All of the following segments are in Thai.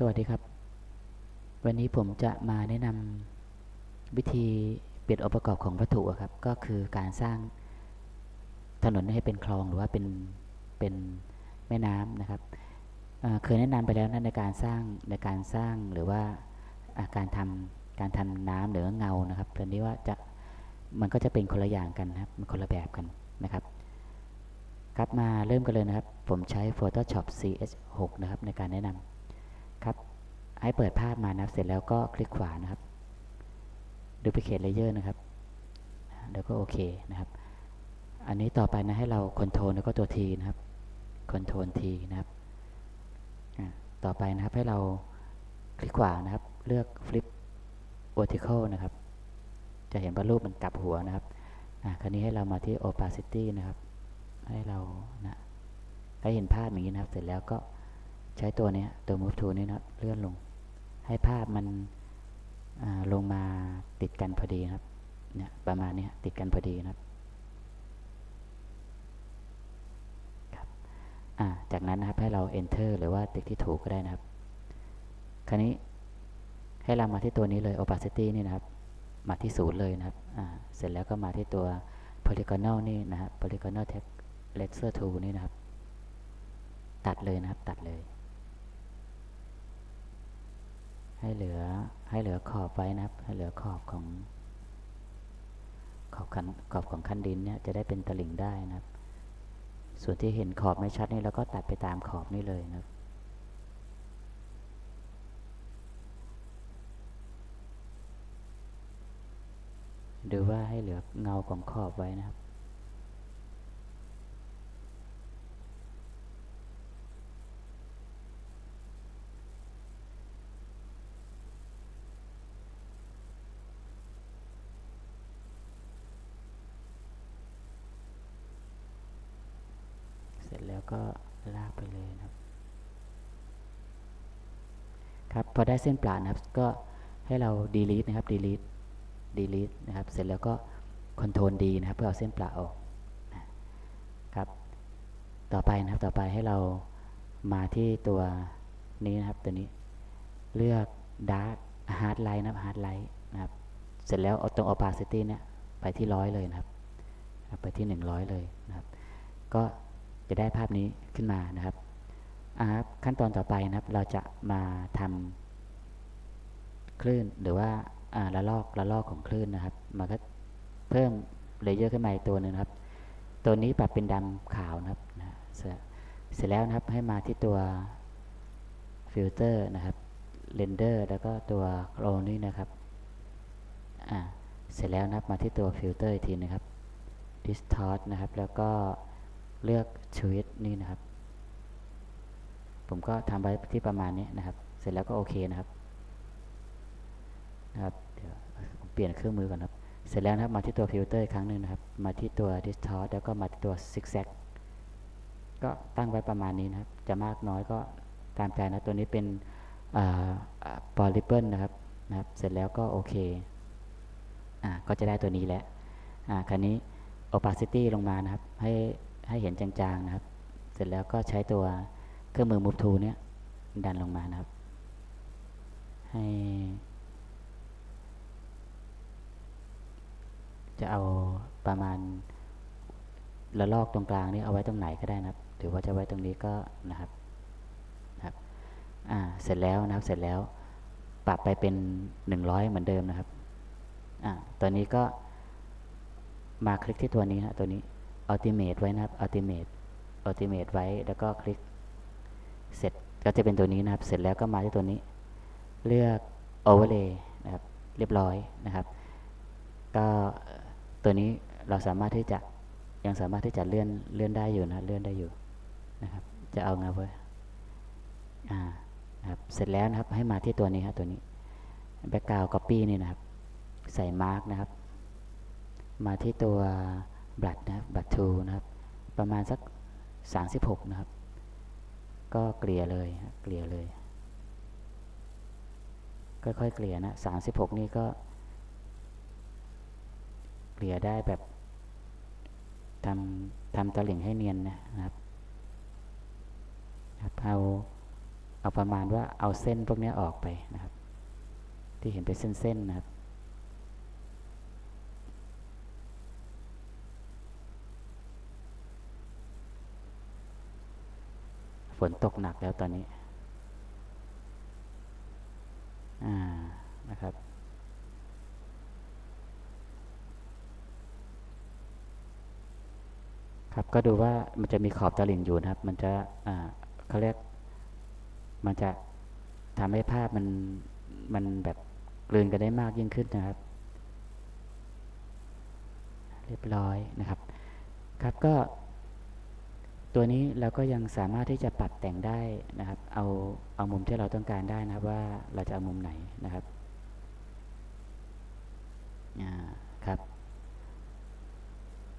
สวัสดีครับ วันนี้ผมจะมาแนะนำวิธีเปลี่ยนองค์ประกอบของวัตถุครับ ก็คือการสร้างถนนให้เป็นคลองหรือว่าเป็นเป็นแม่น้ำนะครับเคยแนะนำไปแล้วนะในการสร้างในการสร้างหรือว่าการทำการทำน้ำหรือว่าเงานะครับตอนนี้ว่าจะมันก็จะเป็นคนละอย่างกันนะครับมันคนละแบบกันนะครับ ครับมาเริ่มกันเลยนะครับ ผมใช้ Photoshop CS6 นะครับในการแนะนำ ครับ ให้เปิดภาพมานะครับ เสร็จแล้วก็คลิกขวานะครับ Duplicate Layer นะครับ แล้วก็โอเคนะครับ อันนี้ต่อไปนะให้เรา Ctrl แล้วก็ตัว T นะครับ Ctrl T นะครับต่อไปนะครับให้เราคลิกขวานะครับ เลือก Flip Vertical นะครับ จะเห็นว่ารูปมันกลับหัวนะครับอ่าคราวนี้ให้เรามาที่ Opacity นะครับ ให้เรานะให้เห็นภาพอย่างนี้นะครับ เสร็จแล้วก็ ใช้ตัวเนี้ยตัว move to นี้นะครับเลื่อนลง ให้ภาพมันลงมาติดกันพอดีครับเนี่ยประมาณนี้ติดกันพอดีนะครับครับจากนั้นนะครับให้เรา enter หรือว่าติ๊กที่ถูกก็ได้นะครับ คราวนี้ให้เรามาที่ตัวนี้เลย opacity นี่นะครับ มาที่ศูนย์เลยนะครับเสร็จแล้วก็มาที่ตัว polygonal นี่นะครับ polygonal text laser tool นี่นะครับ ตัดเลยนะครับตัดเลย ให้เหลือให้เหลือขอบไว้นะครับ ให้เหลือขอบของ ขอบคันขอบของคันดินเนี่ยจะได้เป็นตลิ่งได้นะครับ ส่วนที่เห็นขอบไม่ชัดนี่เราก็ตัดไปตามขอบนี่เลยนะครับดูว่าให้เหลือเงาของขอบไว้นะครับ แล้วก็ลากไปเลยนะครับ ครับพอได้เส้นปลานะครับ ก็ให้เรา delete นะครับ delete delete นะครับ เสร็จแล้วก็ control D นะครับ เพื่อเอาเส้นปลาออกนะครับ ต่อไปนะครับ ต่อไปให้เรามาที่ตัวนี้นะครับ ตัวนี้ เลือก dark hard light นะครับ hard light นะครับ เสร็จแล้วเอาตรง opacity เนี่ยไปที่ร้อยเลยนะครับนะครับไปที่ 100 เลยนะครับ ก็ จะได้ภาพนี้ขึ้นมานะครับอ่าครับขั้นตอนต่อไปนะครับ เราจะมาทำคลื่นหรือว่าอ่าระลอกระลอกของคลื่นนะครับมันก็เพิ่มเลเยอร์ขึ้นมาอีกตัวหนึ่งครับ ตัวนี้ปรับเป็นดำขาวนะครับนะเสร็จแล้วนะครับให้มาที่ตัวฟิลเตอร์นะครับเรนเดอร์แล้วก็ตัวโรนี่นะครับอ่าเสร็จแล้วนะครับมาที่ตัวฟิลเตอร์อีกทีนะครับ distort นะครับ แล้วก็ เลือก choose นี่นะครับ ผมก็ทำไว้ที่ประมาณนี้นะครับ เสร็จแล้วก็โอเคนะครับนะครับเดี๋ยวผมเปลี่ยนเครื่องมือก่อนครับ เสร็จแล้วนะครับมาที่ตัวฟิลเตอร์อีกครั้งหนึ่งนะครับ มาที่ตัว distort แล้วก็มาที่ตัว zigzag ก็ตั้งไว้ประมาณนี้นะครับ จะมากน้อยก็ตามใจนะ ตัวนี้เป็นอ่าอ่า polygon นะครับนะครับ เสร็จแล้วก็โอเคอ่าก็จะได้ตัวนี้แล้วอ่าคราวนี้ opacity ลงมานะครับ ให้ ให้เห็นจางๆนะครับ เสร็จแล้วก็ใช้ตัวเครื่องมือ move tool เนี้ยดันลงมานะครับ ให้จะเอาประมาณระลอกตรงกลางนี้เอาไว้ตรงไหนก็ได้นะครับ หรือว่าจะไว้ตรงนี้ก็นะครับนะครับอ่าเสร็จแล้วนะครับเสร็จแล้วปรับไปเป็น 100 เหมือนเดิมนะครับอ่าตัวนี้ก็มาคลิกที่ตัวนี้นะตัวนี้ Ultimate ไว้นะครับ Ultimate Ultimate ไว้แล้วก็คลิกเสร็จก็จะเป็นตัวนี้นะครับ เสร็จแล้วก็มาที่ตัวนี้ เลือก Overlay นะครับ เรียบร้อยนะครับ ก็ตัวนี้เราสามารถที่จะยังสามารถที่จะเลื่อนเลื่อนได้อยู่นะเลื่อนได้อยู่นะครับ จะเอาไงเว้ยอ่านะครับเสร็จแล้วนะครับให้มาที่ตัวนี้ครับตัวนี้ background copy นี่นะครับ ใส่ mark นะครับ มาที่ตัว blood นะครับ blood tool นะครับ ประมาณสัก 36 นะครับ ก็เกลี่ยเลยเกลี่ยเลย ค่อยๆเกลี่ยนะ 36 นี่ก็ เกลี่ยได้แบบทำทำตะลิ่งให้เนียนนะครับเอาเอาประมาณว่าเอาเส้นพวกนี้ออกไปนะครับ ที่เห็นเป็นเส้นๆนะครับ ฝนตกหนักแล้วตอนนี้ อ่า นะครับ ครับ ก็ดูว่ามันจะมีขอบตลิ่งอยู่นะครับ มันจะ อ่าเขาเรียก มันจะทำให้ภาพมัน มันแบบกลืนกันได้มากยิ่งขึ้นนะครับ เรียบร้อยนะครับ ครับก็ ตัวนี้เราก็ยังสามารถที่จะปรับแต่งได้นะครับ เอาเอามุมที่เราต้องการได้นะครับว่าเราจะเอามุมไหนนะครับอ่าครับ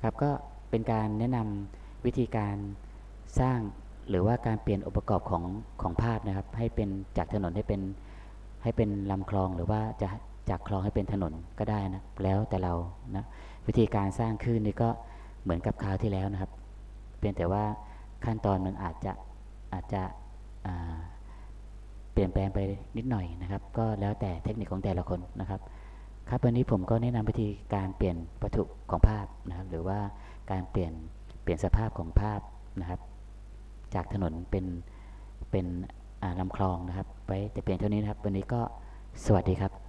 ครับก็เป็นการแนะนำวิธีการสร้างหรือว่าการเปลี่ยนองค์ประกอบของของภาพนะครับ ให้เป็นจากถนนให้เป็นให้เป็นลำคลองหรือว่าจะจากคลองให้เป็นถนนก็ได้นะแล้วแต่เรานะวิธีการสร้างคลื่นนี่ก็เหมือนกับคราวที่แล้วนะครับ เพียงแต่ว่าขั้นตอนมันอาจจะอาจจะเปลี่ยนแปลงไปนิดหน่อยนะครับ ก็แล้วแต่เทคนิคของแต่ละคนนะครับ ครับวันนี้ผมก็แนะนำวิธีการเปลี่ยนวัตถุของภาพนะครับ หรือว่าการเปลี่ยนเปลี่ยนสภาพของภาพนะครับ จากถนนเป็นเป็นอ่าลำคลองนะครับ ไว้แต่เพียงเท่านี้นะครับ วันนี้ก็สวัสดีครับ